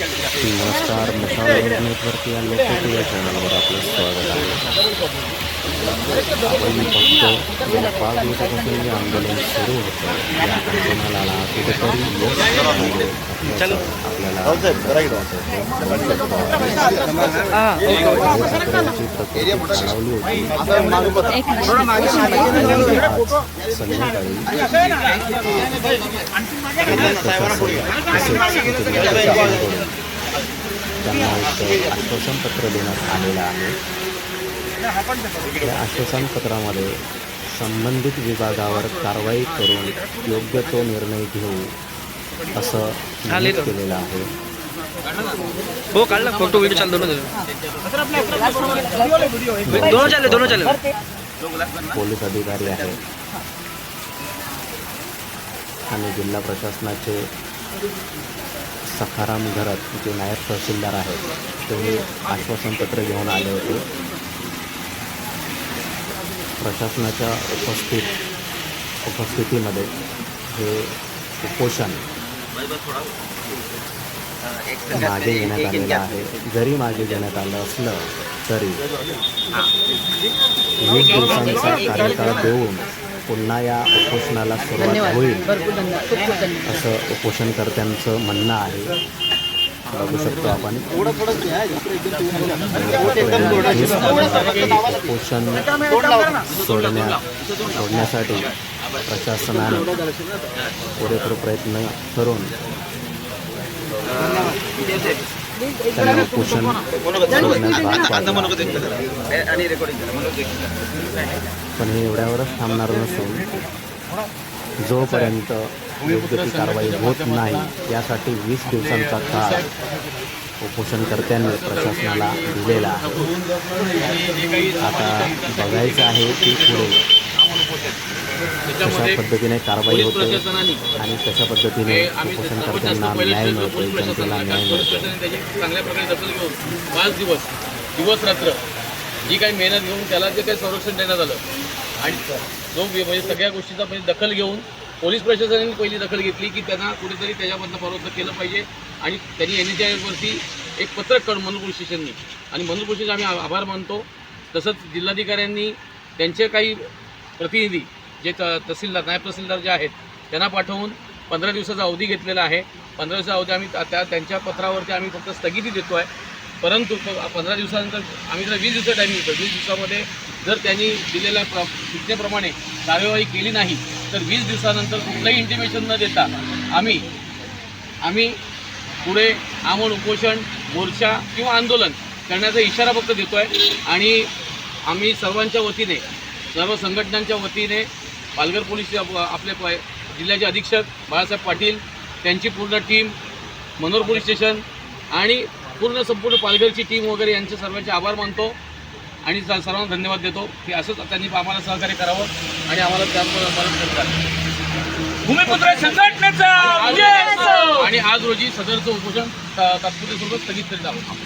नमस्कार मशाल नेटवर्क या लोकप्रिय चॅनलवर आपलं स्वागत आहे. आपण फक्त गेल्या पाच दिवसापासून जे आंदोलन सुरू होतं. या आंदोलनाला कुठेतरी आपल्याला संध्याकाळी त्यांना एक आश्वासन पत्र देण्यात आलेलं आहे. या आश्वासन पत्रामध्ये संबंधित विभागावर कारवाई करून योग्य तो निर्णय घेऊ असं नमूद केलेलं आहे. हो काढला फोटो व्हिडिओ चालू दोनों दोनों चालले दोनों चालले. पोलीस अधिकारी आहेत. आणि जिल्हा प्रशासनाचे सखाराम घरत जे नायब तहसीलदार आहेत ते आश्वासनपत्र घेऊन आले होते. प्रशासनाच्या उपस्थित उपस्थितीमध्ये हे उपोषण मागे घेण्यात आलेलं आहे. जरी मागे घेण्यात आलं असलं तरी वीस दिवसांचा कार्यकाळ देऊन पुन्हा या उपोषणाला सुरुवात होईल. असं उपोषणकर्त्यांचं म्हणणं आहे. बघू शकतो आपण. उपोषण सोडण्या सोडण्यासाठी प्रशासनाने पुरेपूर प्रयत्न करून त्यांना उपोषण सोडण्यास भाग पाडलं पण हे एवढ्यावरच थांबणार नसून जोपर्यंत योग्य ती कारवाई होत नाही यासाठी वीस दिवसांचा काळ उपोषणकर्त्यांनी प्रशासनाला दिलेला आता बघायचं आहे की पुढे कशा पद्धतीने कारवाई होते आणि कशा पद्धतीने उपोषणकर्त्यांना न्याय मिळतोय जनतेला न्याय त्याची चांगल्या प्रकारे दखल घेऊन पाच दिवस दिवस रात्र जी काही मेहनत घेऊन त्याला जे काही संरक्षण देण्यात आलं आणि जो वि- म्हणजे सगळ्या गोष्टीचा म्हणजे दखल घेऊन पोलीस प्रशासनाने पहिली दखल घेतली की त्यांना कुठेतरी त्याच्यामधनं प्रवृत्त केलं पाहिजे आणि त्यांनी एन एच आयवरती एक पत्रक काढून मनोर पोलीस स्टेशननी. आणि मनोर पोलीस स्टेशन आम्ही आभार मानतो. तसंच जिल्हाधिकाऱ्यांनी त्यांचे काही प्रतिनिधी जे त तहसीलदार नायब तहसीलदार जे आहेत त्यांना पाठवून पंधरा दिवसाचा अवधी घेतलेला आहे. पंधरा दिवसाचा अवधी आम्ही त्या- त्यांच्या पत्रावरती आम्ही फक्त स्थगिती देतो आहे परंतु पंधरा दिवसानंतर आम्ही जर वीस दिवसाचा टायमिंग देतो वीस दिवसामध्ये जर त्यांनी दिलेल्या प्र सूचनेप्रमाणे कार्यवाही केली नाही तर वीस दिवसानंतर कुठलंही इंटिमेशन न देता आम्ही आम्ही पुढे आमोल उपोषण मोर्चा किंवा आंदोलन करण्याचा इशारा फक्त देतो आहे आणि आम्ही सर्वांच्या वतीने सर्व संघटनांच्या वतीने पालघर पोलीस आप- आपले प- जिल्ह्याचे अधीक्षक बाळासाहेब पाटील त्यांची पूर्ण टीम मनोर पोलीस स्टेशन आणि पूर्ण संपूर्ण पालघरची टीम वगैरे यांचे सर्वांचे आभार मानतो आणि सर्वांना धन्यवाद देतो की असंच त्यांनी आम्हाला सहकार्य करावं आणि आम्हाला त्या मदत करतात भूमिपुत्र संघटनेचा आणि आज रोजी सदरचं उपोषण तात्पुरते स्वरूपात स्थगित करीत आहोत.